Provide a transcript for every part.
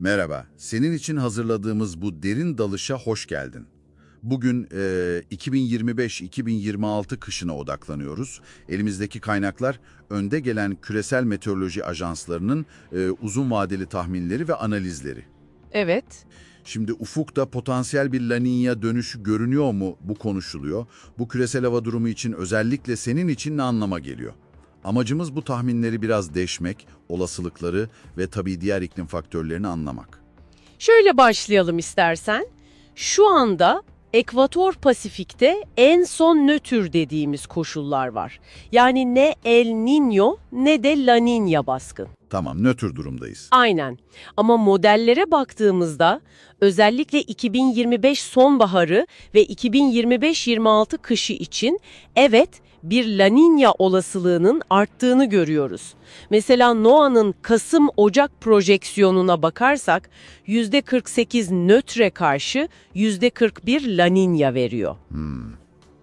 Merhaba, senin için hazırladığımız bu derin dalışa hoş geldin. Bugün e, 2025-2026 kışına odaklanıyoruz. Elimizdeki kaynaklar önde gelen küresel meteoroloji ajanslarının e, uzun vadeli tahminleri ve analizleri. Evet. Şimdi ufukta potansiyel bir La Niña dönüşü görünüyor mu bu konuşuluyor. Bu küresel hava durumu için özellikle senin için ne anlama geliyor? Amacımız bu tahminleri biraz deşmek, olasılıkları ve tabii diğer iklim faktörlerini anlamak. Şöyle başlayalım istersen. Şu anda Ekvator Pasifik'te en son nötr dediğimiz koşullar var. Yani ne El Niño ne de La Niña baskın. Tamam, nötr durumdayız. Aynen. Ama modellere baktığımızda özellikle 2025 sonbaharı ve 2025-26 kışı için evet bir La Niña olasılığının arttığını görüyoruz. Mesela NOAA'nın Kasım-Ocak projeksiyonuna bakarsak %48 nötre karşı %41 La Niña veriyor.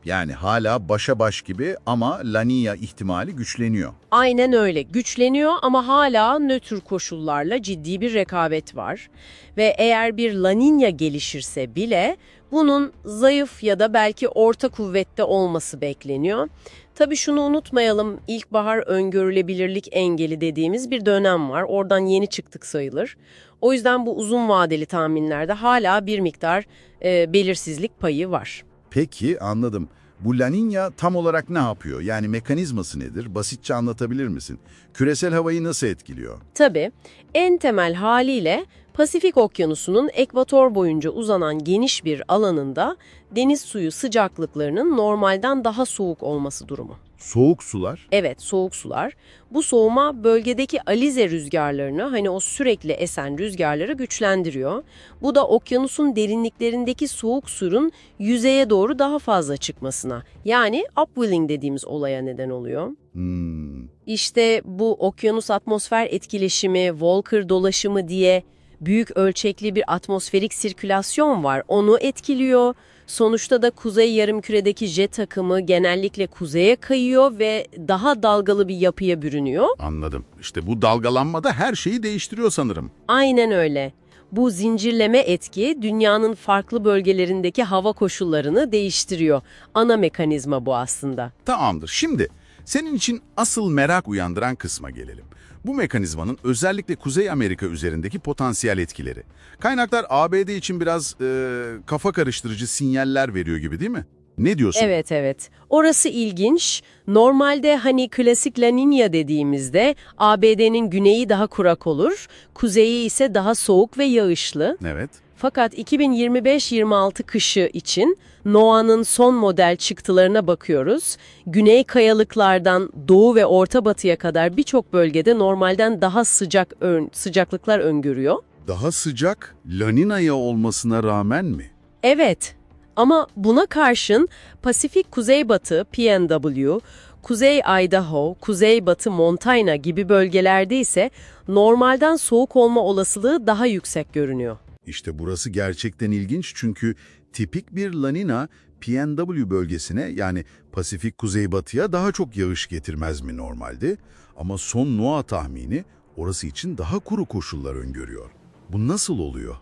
Yani hala başa baş gibi ama La Niña ihtimali güçleniyor. Aynen öyle. Güçleniyor ama hala nötr koşullarla ciddi bir rekabet var. Ve eğer bir La Niña gelişirse bile bunun zayıf ya da belki orta kuvvette olması bekleniyor. Tabii şunu unutmayalım, ilkbahar öngörülebilirlik engeli dediğimiz bir dönem var. Oradan yeni çıktık sayılır. O yüzden bu uzun vadeli tahminlerde hala bir miktar e, belirsizlik payı var. Peki, anladım. Bu La Niña tam olarak ne yapıyor? Yani mekanizması nedir? Basitçe anlatabilir misin? Küresel havayı nasıl etkiliyor? Tabii en temel haliyle Pasifik Okyanusu'nun ekvator boyunca uzanan geniş bir alanında deniz suyu sıcaklıklarının normalden daha soğuk olması durumu. Soğuk sular. Evet, soğuk sular. Bu soğuma bölgedeki alize rüzgarlarını, hani o sürekli esen rüzgarları güçlendiriyor. Bu da okyanusun derinliklerindeki soğuk suyun yüzeye doğru daha fazla çıkmasına, yani upwelling dediğimiz olaya neden oluyor. Hmm, İşte bu okyanus atmosfer etkileşimi, Volcker dolaşımı diye büyük ölçekli bir atmosferik sirkülasyon var. Onu etkiliyor. Sonuçta da kuzey yarımküredeki jet akımı genellikle kuzeye kayıyor ve daha dalgalı bir yapıya bürünüyor. anladım. İşte bu dalgalanma da her şeyi değiştiriyor sanırım. Aynen öyle. Bu zincirleme etki dünyanın farklı bölgelerindeki hava koşullarını değiştiriyor. Ana mekanizma bu aslında. Tamamdır. Şimdi senin için asıl merak uyandıran kısma gelelim. Bu mekanizmanın özellikle Kuzey Amerika üzerindeki potansiyel etkileri. Kaynaklar ABD için biraz e, kafa karıştırıcı sinyaller veriyor gibi değil mi? Ne diyorsun? Evet evet. Orası ilginç. Normalde hani klasik La Niña dediğimizde ABD'nin güneyi daha kurak olur, kuzeyi ise daha soğuk ve yağışlı. Evet. Fakat 2025-26 kışı için NOAA'nın son model çıktılarına bakıyoruz. Güney kayalıklardan doğu ve orta batıya kadar birçok bölgede normalden daha sıcak ön- sıcaklıklar öngörüyor. Daha sıcak La Niña'ya olmasına rağmen mi? Evet ama buna karşın Pasifik Kuzeybatı PNW, Kuzey Idaho, Kuzeybatı Montana gibi bölgelerde ise normalden soğuk olma olasılığı daha yüksek görünüyor. İşte burası gerçekten ilginç çünkü tipik bir La Niña PNW bölgesine yani Pasifik Kuzeybatıya daha çok yağış getirmez mi normalde? Ama son NOAA tahmini orası için daha kuru koşullar öngörüyor. Bu nasıl oluyor?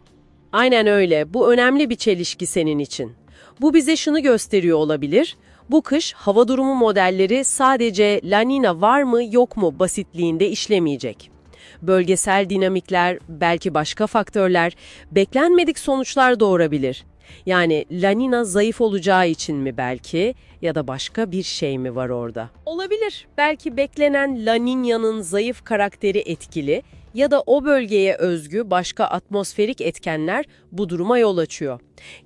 Aynen öyle. Bu önemli bir çelişki senin için. Bu bize şunu gösteriyor olabilir. Bu kış hava durumu modelleri sadece La Nina var mı yok mu basitliğinde işlemeyecek. Bölgesel dinamikler, belki başka faktörler, beklenmedik sonuçlar doğurabilir. Yani La Nina zayıf olacağı için mi belki ya da başka bir şey mi var orada? Olabilir. Belki beklenen La Niña'nın zayıf karakteri etkili ya da o bölgeye özgü başka atmosferik etkenler bu duruma yol açıyor.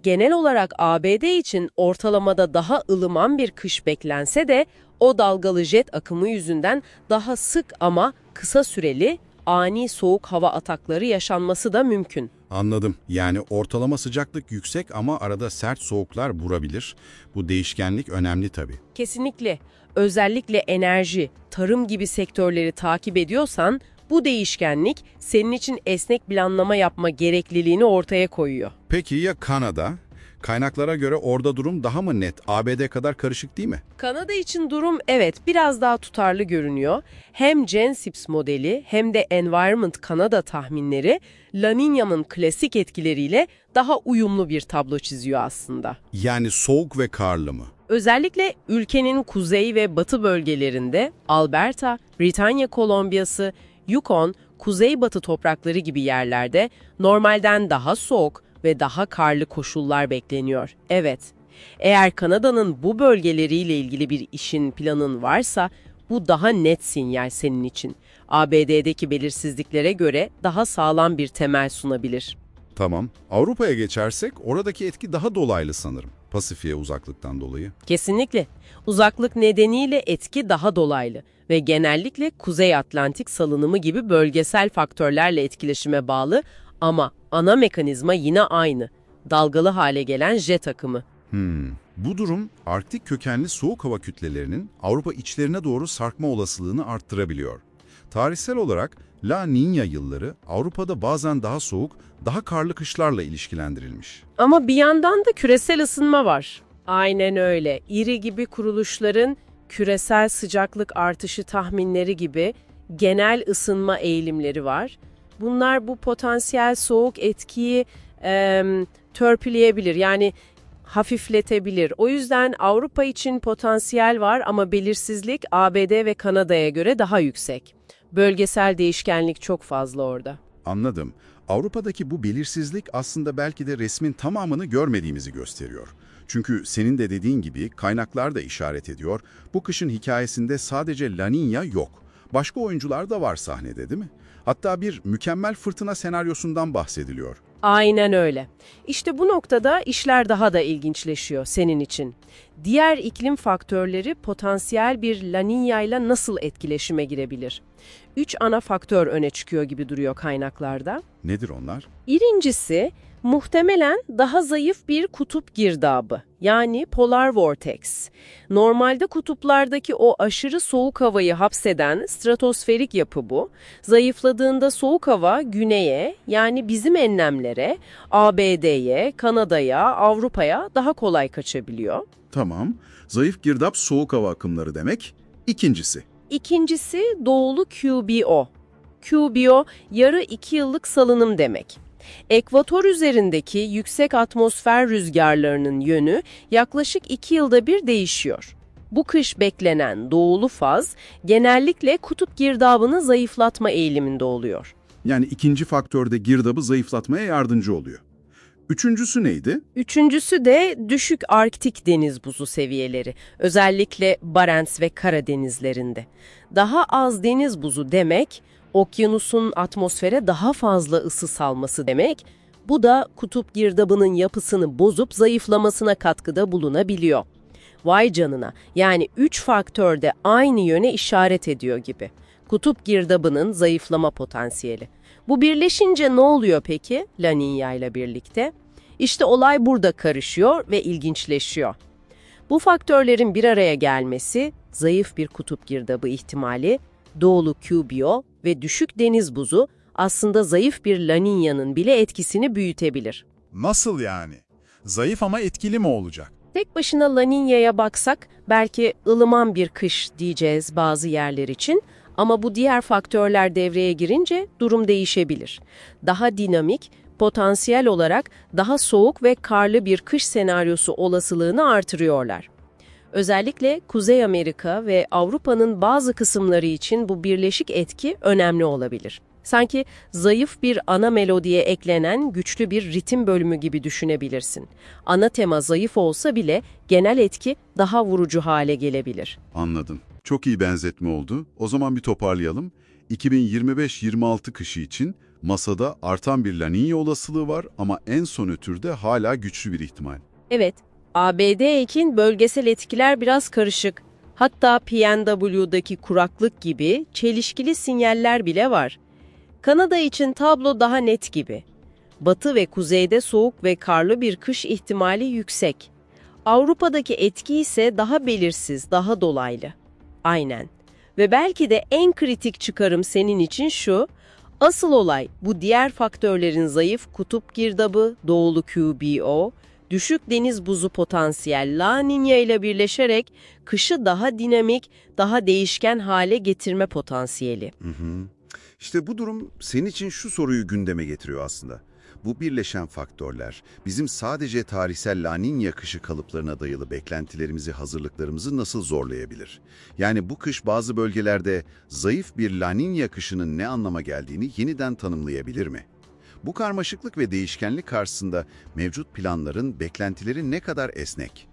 Genel olarak ABD için ortalamada daha ılıman bir kış beklense de o dalgalı jet akımı yüzünden daha sık ama kısa süreli ani soğuk hava atakları yaşanması da mümkün. Anladım. Yani ortalama sıcaklık yüksek ama arada sert soğuklar vurabilir. Bu değişkenlik önemli tabii. Kesinlikle. Özellikle enerji, tarım gibi sektörleri takip ediyorsan bu değişkenlik senin için esnek planlama yapma gerekliliğini ortaya koyuyor. Peki ya Kanada? Kaynaklara göre orada durum daha mı net? ABD kadar karışık değil mi? Kanada için durum evet biraz daha tutarlı görünüyor. Hem Gensips modeli hem de Environment Kanada tahminleri La Niña'nın klasik etkileriyle daha uyumlu bir tablo çiziyor aslında. Yani soğuk ve karlı mı? Özellikle ülkenin kuzey ve batı bölgelerinde Alberta, Britanya Kolombiyası, Yukon, kuzeybatı toprakları gibi yerlerde normalden daha soğuk ve daha karlı koşullar bekleniyor. Evet, eğer Kanada'nın bu bölgeleriyle ilgili bir işin planın varsa bu daha net sinyal senin için. ABD'deki belirsizliklere göre daha sağlam bir temel sunabilir. Tamam. Avrupa'ya geçersek oradaki etki daha dolaylı sanırım. Pasifik'e uzaklıktan dolayı. Kesinlikle. Uzaklık nedeniyle etki daha dolaylı ve genellikle Kuzey Atlantik salınımı gibi bölgesel faktörlerle etkileşime bağlı ama ana mekanizma yine aynı. Dalgalı hale gelen jet akımı. Hmm. Bu durum Arktik kökenli soğuk hava kütlelerinin Avrupa içlerine doğru sarkma olasılığını arttırabiliyor. Tarihsel olarak La Niña yılları Avrupa'da bazen daha soğuk, daha karlı kışlarla ilişkilendirilmiş. Ama bir yandan da küresel ısınma var. Aynen öyle. İri gibi kuruluşların küresel sıcaklık artışı tahminleri gibi genel ısınma eğilimleri var. Bunlar bu potansiyel soğuk etkiyi e, törpüleyebilir. Yani hafifletebilir. O yüzden Avrupa için potansiyel var ama belirsizlik ABD ve Kanada'ya göre daha yüksek. Bölgesel değişkenlik çok fazla orada. Anladım. Avrupa'daki bu belirsizlik aslında belki de resmin tamamını görmediğimizi gösteriyor. Çünkü senin de dediğin gibi kaynaklar da işaret ediyor. Bu kışın hikayesinde sadece La Niña yok. Başka oyuncular da var sahnede değil mi? Hatta bir mükemmel fırtına senaryosundan bahsediliyor. Aynen öyle. İşte bu noktada işler daha da ilginçleşiyor senin için. Diğer iklim faktörleri potansiyel bir La Niña ile nasıl etkileşime girebilir? Üç ana faktör öne çıkıyor gibi duruyor kaynaklarda. Nedir onlar? Birincisi, muhtemelen daha zayıf bir kutup girdabı, yani polar vortex. Normalde kutuplardaki o aşırı soğuk havayı hapseden stratosferik yapı bu. Zayıfladığında soğuk hava güneye, yani bizim enlemlere, ABD'ye, Kanada'ya, Avrupa'ya daha kolay kaçabiliyor. Tamam. Zayıf girdap soğuk hava akımları demek. İkincisi. İkincisi doğulu QBO. QBO yarı iki yıllık salınım demek. Ekvator üzerindeki yüksek atmosfer rüzgarlarının yönü yaklaşık iki yılda bir değişiyor. Bu kış beklenen doğulu faz genellikle kutup girdabını zayıflatma eğiliminde oluyor. Yani ikinci faktörde girdabı zayıflatmaya yardımcı oluyor. Üçüncüsü neydi? Üçüncüsü de düşük Arktik deniz buzu seviyeleri, özellikle Barents ve Karadenizlerinde. Daha az deniz buzu demek, okyanusun atmosfere daha fazla ısı salması demek, bu da kutup girdabının yapısını bozup zayıflamasına katkıda bulunabiliyor. Vay canına, yani üç faktör de aynı yöne işaret ediyor gibi. Kutup girdabının zayıflama potansiyeli. Bu birleşince ne oluyor peki La Niña ile birlikte? İşte olay burada karışıyor ve ilginçleşiyor. Bu faktörlerin bir araya gelmesi, zayıf bir kutup girdabı ihtimali, doğulu QBO ve düşük deniz buzu aslında zayıf bir La Niña'nın bile etkisini büyütebilir. Nasıl yani? Zayıf ama etkili mi olacak? Tek başına La Niña'ya baksak belki ılıman bir kış diyeceğiz bazı yerler için ama bu diğer faktörler devreye girince durum değişebilir. Daha dinamik, potansiyel olarak daha soğuk ve karlı bir kış senaryosu olasılığını artırıyorlar. Özellikle Kuzey Amerika ve Avrupa'nın bazı kısımları için bu birleşik etki önemli olabilir. Sanki zayıf bir ana melodiye eklenen güçlü bir ritim bölümü gibi düşünebilirsin. Ana tema zayıf olsa bile genel etki daha vurucu hale gelebilir. Anladım. Çok iyi benzetme oldu. O zaman bir toparlayalım. 2025-26 kışı için masada artan bir La Niña olasılığı var ama en son ötürde hala güçlü bir ihtimal. Evet, ABD ekin bölgesel etkiler biraz karışık. Hatta PNW'daki kuraklık gibi çelişkili sinyaller bile var. Kanada için tablo daha net gibi. Batı ve kuzeyde soğuk ve karlı bir kış ihtimali yüksek. Avrupa'daki etki ise daha belirsiz, daha dolaylı. Aynen. Ve belki de en kritik çıkarım senin için şu, asıl olay bu diğer faktörlerin zayıf kutup girdabı, doğulu QBO, Düşük deniz buzu potansiyel La Niña ile birleşerek kışı daha dinamik, daha değişken hale getirme potansiyeli. İşte bu durum senin için şu soruyu gündeme getiriyor aslında. Bu birleşen faktörler bizim sadece tarihsel La Niña kışı kalıplarına dayalı beklentilerimizi, hazırlıklarımızı nasıl zorlayabilir? Yani bu kış bazı bölgelerde zayıf bir La Niña kışının ne anlama geldiğini yeniden tanımlayabilir mi? Bu karmaşıklık ve değişkenlik karşısında mevcut planların, beklentileri ne kadar esnek?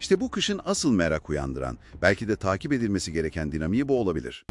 İşte bu kışın asıl merak uyandıran, belki de takip edilmesi gereken dinamiği bu olabilir.